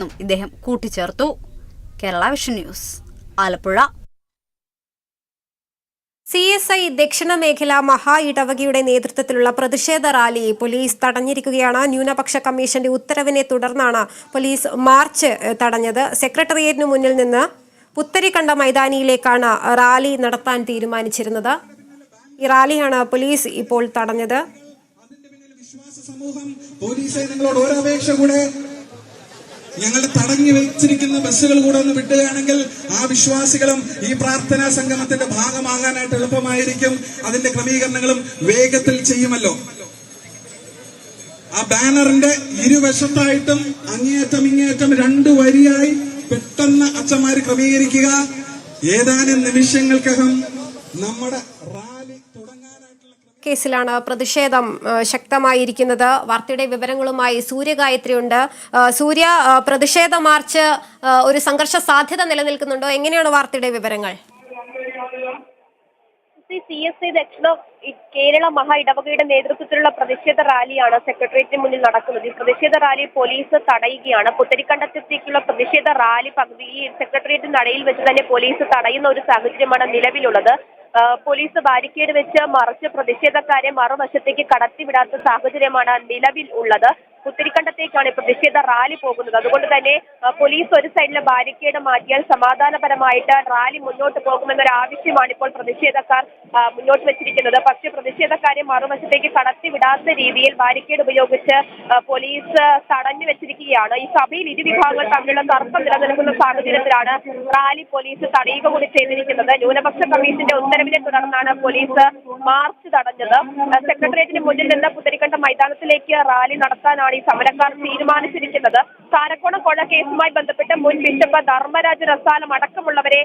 എന്നും ഇദ്ദേഹം കൂട്ടിച്ചേർത്തു. Kerala vision news Alappuzha. C S I ദക്ഷിണ മേഖല മഹാ ഇടവകയുടെ നേതൃത്വത്തിലുള്ള പ്രതിഷേധ റാലി പോലീസ് തടഞ്ഞിരിക്കുകയാണ്. ന്യൂനപക്ഷ കമ്മീഷന്റെ ഉത്തരവിനെ തുടർന്നാണ് പോലീസ് മാർച്ച് തടഞ്ഞത്. സെക്രട്ടേറിയറ്റിനു മുന്നിൽ നിന്ന് പുത്തരിക്കണ്ട മൈതാനിയിലേക്കാണ് റാലി നടത്താൻ തീരുമാനിച്ചിരുന്നത്. ഈ റാലിയാണ് പോലീസ് ഇപ്പോൾ തടഞ്ഞത്. വിശ്വാസ സമൂഹം പോലീസെ നിങ്ങളോട് ഒരു അപേക്ഷ കൂടെ ഞങ്ങൾ തടഞ്ഞു വെച്ചിരിക്കുന്ന ബസ്സുകൾ കൂടെ ഒന്ന് വിട്ടുകയാണെങ്കിൽ ആ വിശ്വാസികളും ഈ പ്രാർത്ഥനാ സംഗമത്തിന്റെ ഭാഗമാകാനായിട്ട് എളുപ്പമായിരിക്കും. അതിന്റെ ക്രമീകരണങ്ങളും വേഗത്തിൽ ചെയ്യുമല്ലോ. ആ ബാനറിന്റെ ഇരുവശത്തായിട്ടും അങ്ങേയറ്റം ഇങ്ങേയറ്റം രണ്ടു വരിയായി പെട്ടെന്ന് അച്ഛന്മാർ ക്രമീകരിക്കുക. ഏതാനും നിമിഷങ്ങൾക്കകം നമ്മുടെ റാലി തുടങ്ങാനായിട്ടുള്ള കേസിലാണ് പ്രതിഷേധം ശക്തമായിരിക്കുന്നത്. വാർത്തയുടെ വിവരങ്ങളുമായി സൂര്യഗായത്രി ഉണ്ട്. സൂര്യ പ്രതിഷേധ മാർച്ച് ഒരു സംഘർഷ സാധ്യത നിലനിൽക്കുന്നുണ്ടോ? എങ്ങനെയാണ് വാർത്തയുടെ വിവരങ്ങൾ? സി എസ് ഐ ദക്ഷിണ കേരള മഹാ ഇടവകയുടെ നേതൃത്വത്തിലുള്ള പ്രതിഷേധ റാലിയാണ് സെക്രട്ടേറിയറ്റിന് മുന്നിൽ നടക്കുന്നത്. ഈ പ്രതിഷേധ റാലി പോലീസ് തടയുകയാണ്. പുത്തരിക്കണ്ടത്തേക്കുള്ള പ്രതിഷേധ റാലി പകുതി സെക്രട്ടേറിയറ്റ് നടയിൽ വെച്ച് തന്നെ പോലീസ് തടയുന്ന ഒരു സാഹചര്യമാണ് നിലവിലുള്ളത്. പോലീസ് ബാരിക്കേഡ് വെച്ച് മറിച്ച് പ്രതിഷേധക്കാരെ മറുവശത്തേക്ക് കടത്തിവിടാത്ത സാഹചര്യമാണ് നിലവിൽ ഉള്ളത്. കുത്തിരിക്കണ്ടത്തേക്കാണ് പ്രതിഷേധ റാലി പോകുന്നത്. അതുകൊണ്ട് തന്നെ പോലീസ് ഒരു സൈഡിലെ ബാരിക്കേഡ് മാറ്റിയാൽ സമാധാനപരമായിട്ട് റാലി മുന്നോട്ട് പോകുമെന്നൊരു ആവശ്യമാണ് ഇപ്പോൾ പ്രതിഷേധക്കാർ മുന്നോട്ട് വെച്ചിരിക്കുന്നത്. പക്ഷേ പ്രതിഷേധക്കാരെ മറുവശത്തേക്ക് കടത്തിവിടാത്ത രീതിയിൽ ബാരിക്കേഡ് ഉപയോഗിച്ച് പോലീസ് തടഞ്ഞു വെച്ചിരിക്കുകയാണ്. ഈ സഭയിൽ ഇരുവിഭാഗങ്ങൾ തമ്മിലുള്ള തർക്കം നിലനിൽക്കുന്ന സാഹചര്യത്തിലാണ് റാലി പോലീസ് തടയുക കൂടി ചെയ്തിരിക്കുന്നത്. ന്യൂനപക്ഷ കമ്മീഷന്റെ ഉത്തരവിനെ തുടർന്നാണ് പോലീസ് മാർച്ച് തടഞ്ഞത്. സെക്രട്ടേറിയറ്റിന് മുന്നിൽ നിന്ന് പുത്തരിക്കണ്ട മൈതാനത്തിലേക്ക് റാലി നടത്താനാണ് ഈ സമരക്കാർ തീരുമാനിച്ചിരിക്കുന്നത്. കാരക്കോണം കൊഴ കേസുമായി ബന്ധപ്പെട്ട് മുൻ ബിഷപ്പ് ധർമ്മരാജ് റസാലം അടക്കമുള്ളവരെ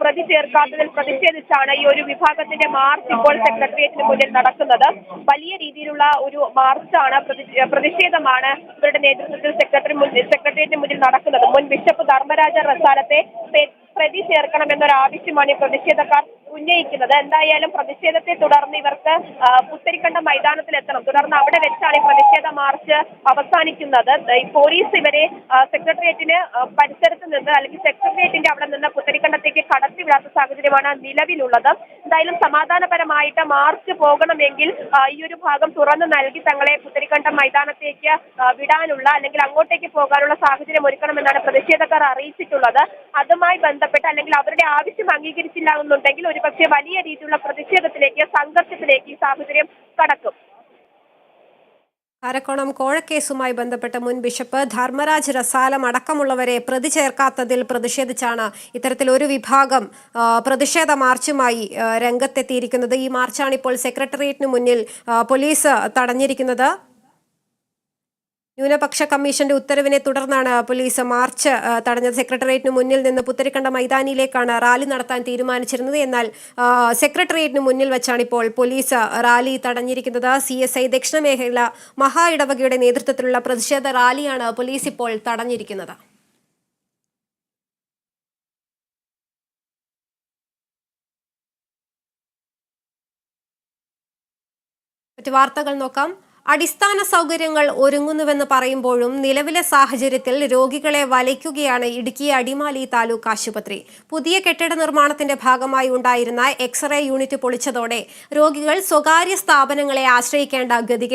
പ്രതി ചേർക്കാത്തതിൽ പ്രതിഷേധിച്ചാണ് ഈ ഒരു വിഭാഗത്തിന്റെ മാർച്ച് ഇപ്പോൾ സെക്രട്ടേറിയറ്റിന് മുന്നിൽ നടക്കുന്നത്. വലിയ രീതിയിലുള്ള ഒരു മാർച്ചാണ് പ്രതി- പ്രതിഷേധമാണ് ഇവരുടെ നേതൃത്വത്തിൽ സെക്രട്ടറി സെക്രട്ടേറിയറ്റിന് മുന്നിൽ നടക്കുന്നത്. മുൻ ബിഷപ്പ് ധർമ്മരാജ റസാലത്തെ പ്രതി ചേർക്കണമെന്നൊരു ആവശ്യമാണ് ഈ പ്രതിഷേധക്കാർ ഉന്നയിക്കുന്നത് എന്തായാലും പ്രതിഷേധത്തെ തുടർന്ന് ഇവർക്ക് പുത്തരിക്കണ്ട മൈതാനത്തിൽ എത്തണം തുടർന്ന് അവിടെ വെച്ചാണ് ഈ പ്രതിഷേധ മാർച്ച് അവസാനിക്കുന്നത്. പോലീസ് ഇവരെ സെക്രട്ടേറിയറ്റിന് പരിസരത്ത് നിന്ന് അല്ലെങ്കിൽ സെക്രട്ടേറിയറ്റിന്റെ അവിടെ നിന്ന് പുത്തരിക്കണ്ടത്തേക്ക് കടത്തിവിടാത്ത സാഹചര്യമാണ് നിലവിലുള്ളത്. എന്തായാലും സമാധാനപരമായിട്ട് മാർച്ച് പോകണമെങ്കിൽ ഈ ഒരു ഭാഗം തുറന്നു നൽകി തങ്ങളെ പുത്തരിക്കണ്ട മൈതാനത്തേക്ക് വിടാനുള്ള അല്ലെങ്കിൽ അങ്ങോട്ടേക്ക് പോകാനുള്ള സാഹചര്യം ഒരുക്കണമെന്നാണ് പ്രതിഷേധക്കാർ അറിയിച്ചിട്ടുള്ളത്. അതുമായി ബന്ധപ്പെട്ട് അല്ലെങ്കിൽ അവരുടെ ആവശ്യം അംഗീകരിച്ചില്ല എന്നുണ്ടെങ്കിൽ ഒരുപക്ഷെ വലിയ രീതിയിലുള്ള പ്രതിഷേധത്തിലേക്ക് സംഘർഷത്തിലേക്ക് ഈ സാഹചര്യം കടക്കും. കാരക്കോണം കോഴക്കേസുമായി ബന്ധപ്പെട്ട് മുൻ ബിഷപ്പ് ധർമ്മരാജ് റസാലം അടക്കമുള്ളവരെ പ്രതി ചേർക്കാത്തതിൽ പ്രതിഷേധിച്ചാണ് ഇത്തരത്തിൽ ഒരു വിഭാഗം പ്രതിഷേധ മാർച്ചുമായി രംഗത്തെത്തിയിരിക്കുന്നത്. ഈ മാർച്ചാണ് ഇപ്പോൾ സെക്രട്ടേറിയറ്റിന് മുന്നിൽ പോലീസ് തടഞ്ഞിരിക്കുന്നത്. ന്യൂനപക്ഷ കമ്മീഷന്റെ ഉത്തരവിനെ തുടർന്നാണ് പോലീസ് മാർച്ച് തടഞ്ഞത്. സെക്രട്ടേറിയറ്റിന് മുന്നിൽ നിന്ന് പുത്തരിക്കണ്ട മൈതാനിയിലേക്കാണ് റാലി നടത്താൻ തീരുമാനിച്ചിരുന്നത്. എന്നാൽ സെക്രട്ടേറിയറ്റിന് മുന്നിൽ വെച്ചാണ് ഇപ്പോൾ പോലീസ് റാലി തടഞ്ഞിരിക്കുന്നത്. സി എസ് ഐ ദക്ഷിണ മേഖല മഹാ ഇടവകയുടെ നേതൃത്വത്തിലുള്ള പ്രതിഷേധ റാലിയാണ് പോലീസ് ഇപ്പോൾ തടഞ്ഞിരിക്കുന്നത്. മറ്റു വാർത്തകൾ നോക്കാം. അടിസ്ഥാന സൗകര്യങ്ങൾ ഒരുങ്ങുന്നുവെന്ന് പറയുമ്പോഴും നിലവിലെ സാഹചര്യത്തിൽ രോഗികളെ വലയ്ക്കുകയാണ് ഇടുക്കി അടിമാലി താലൂക്ക് ആശുപത്രി. പുതിയ കെട്ടിട നിർമ്മാണത്തിന്റെ ഭാഗമായി ഉണ്ടായിരുന്ന എക്സ്റേ യൂണിറ്റ് പൊളിച്ചതോടെ രോഗികൾ സ്വകാര്യ സ്ഥാപനങ്ങളെ ആശ്രയിക്കേണ്ട ഗതികേട്